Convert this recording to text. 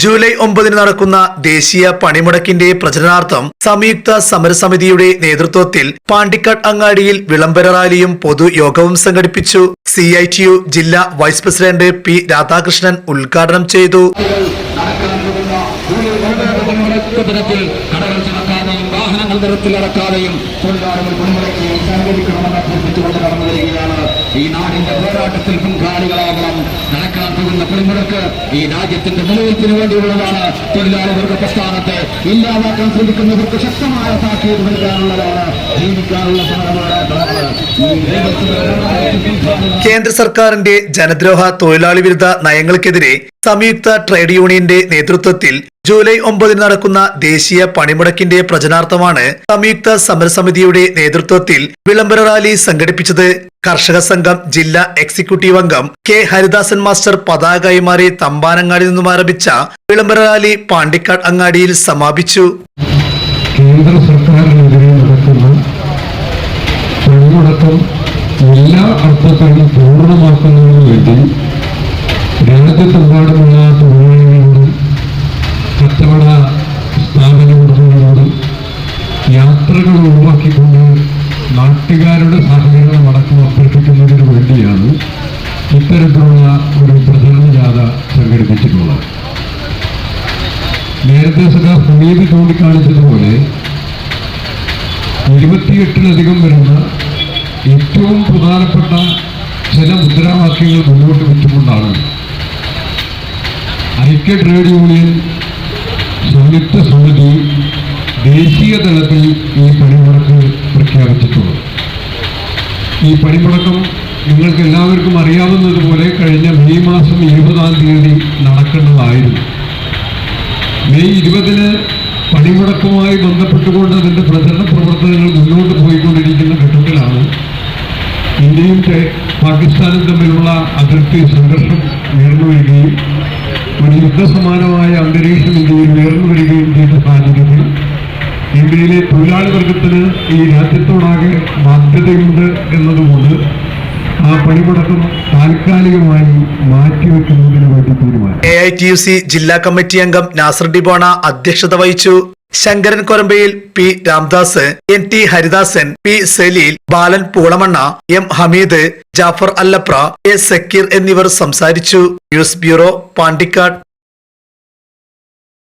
July ഒമ്പതിന് നടക്കുന്ന ദേശീയ പണിമുടക്കിന്റെ പ്രചരണാർത്ഥം സംയുക്ത സമരസമിതിയുടെ നേതൃത്വത്തിൽ പാണ്ടിക്കാട് അങ്ങാടിയിൽ വിളംബര റാലിയും പൊതുയോഗവും സംഘടിപ്പിച്ചു സി ഐ ടി യു ജില്ലാ വൈസ് പ്രസിഡന്റ് പി രാധാകൃഷ്ണൻ ഉദ്ഘാടനം ചെയ്തു. ഈ നാടിന്റെ പോരാട്ടത്തിൽ പങ്കാളികളാകണം. നടക്കാൻ പോകുന്ന പണിമുടക്ക് ഈ രാജ്യത്തിന്റെ നിലനിൽപ്പിന് വേണ്ടിയുള്ളതാണ് തൊഴിലാളി പ്രസ്ഥാനത്തെ ഇല്ലാതാക്കാൻ ശ്രമിക്കുന്നവർക്ക് ശക്തമായ താക്കീത് നൽകാനുള്ളതാണ് ജീവിക്കാനുള്ള കേന്ദ്ര സർക്കാരിന്റെ ജനദ്രോഹ തൊഴിലാളി വിരുദ്ധ നയങ്ങൾക്കെതിരെ സംയുക്ത ട്രേഡ് യൂണിയന്റെ നേതൃത്വത്തിൽ ജൂലൈ ഒമ്പതിന് നടക്കുന്ന ദേശീയ പണിമുടക്കിന്റെ പ്രചനാർത്ഥമാണ് സംയുക്ത സമരസമിതിയുടെ നേതൃത്വത്തിൽ വിളംബര റാലി സംഘടിപ്പിച്ചത്. കർഷക സംഘം ജില്ലാ എക്സിക്യൂട്ടീവ് അംഗം കെ ഹരിദാസൻ മാസ്റ്റർ പതാക കൈമാറി തമ്പാനങ്ങാടി നിന്നും ആരംഭിച്ച വിളംബര റാലി പാണ്ടിക്കാട് അങ്ങാടിയിൽ സമാപിച്ചു. കേന്ദ്ര സർക്കാരിനെതിരെ നടക്കുന്ന പണിമുടക്കം എല്ലാ അർത്ഥത്തിലും പൂർണമാക്കുന്നതിന് വേണ്ടി രാജ്യത്തെമ്പാടുമുള്ള നാട്ടുകാരുടെ സഹകരണം അടക്കം അഭ്യർത്ഥിക്കുന്നതിന് വേണ്ടിയാണ് ഇത്തരത്തിലുള്ള ഒരു പ്രചരണ ജാഥ സംഘടിപ്പിച്ചിട്ടുള്ളത്. നേരത്തെ സഖാ ഹമീദ് ചൂണ്ടിക്കാണിച്ചതുപോലെ ഇരുപത്തിയെട്ടിലധികം വരുന്ന ഏറ്റവും പ്രധാനപ്പെട്ട ചില മുദ്രാവാക്യങ്ങൾ മുന്നോട്ട് വെച്ചുകൊണ്ടാണ് ഐക്യ ട്രേഡ് യൂണിയൻ സംയുക്ത സമിതി ദേശീയ തലത്തിൽ ഈ പണിമുടക്ക് പ്രഖ്യാപിച്ചിട്ടുള്ളത്. ഈ പണിമുടക്കം നിങ്ങൾക്ക് എല്ലാവർക്കും അറിയാവുന്നതുപോലെ കഴിഞ്ഞ മെയ് മാസം ഇരുപതാം തീയതി നടക്കേണ്ടതായിരുന്നു. മെയ് ഇരുപതിന് പണിമുടക്കുമായി ബന്ധപ്പെട്ടുകൊണ്ട് അതിന്റെ പ്രചരണ പ്രവർത്തനങ്ങൾ മുന്നോട്ട് പോയിക്കൊണ്ടിരിക്കുന്ന ഘട്ടത്തിലാണ് ഇന്ത്യയും പാകിസ്ഥാനും തമ്മിലുള്ള അതിർത്തി സംഘർഷം ഉയർന്നു വരികയും ഒരു യുദ്ധസമാനമായ അന്തരീക്ഷം ഇന്ത്യയിൽ ഉയർന്നു വരികയും ചെയ്ത സാഹചര്യത്തിൽ ഇന്ത്യയിലെ തൊഴിലാളി വർഗത്തിന് ഈ രാജ്യത്തോടാകെ ബാധ്യതയുണ്ട് എന്നതുകൊണ്ട് ആ പണിമുടക്കം താൽക്കാലികമായി മാറ്റിവെക്കുന്നതിന് വേണ്ടി തീരുമാനം. A I T U C ജില്ലാ കമ്മിറ്റി അംഗം നാസർ ഡിബോണ അധ്യക്ഷത വഹിച്ചു. Sankaran Korambayil P Ramdas N T Haridasan P Saleel Balan Poolamanna M Hameed Jafar Allapra A Sakkir എന്നിവർ സംസാരിച്ചു. News bureau Pandikkad.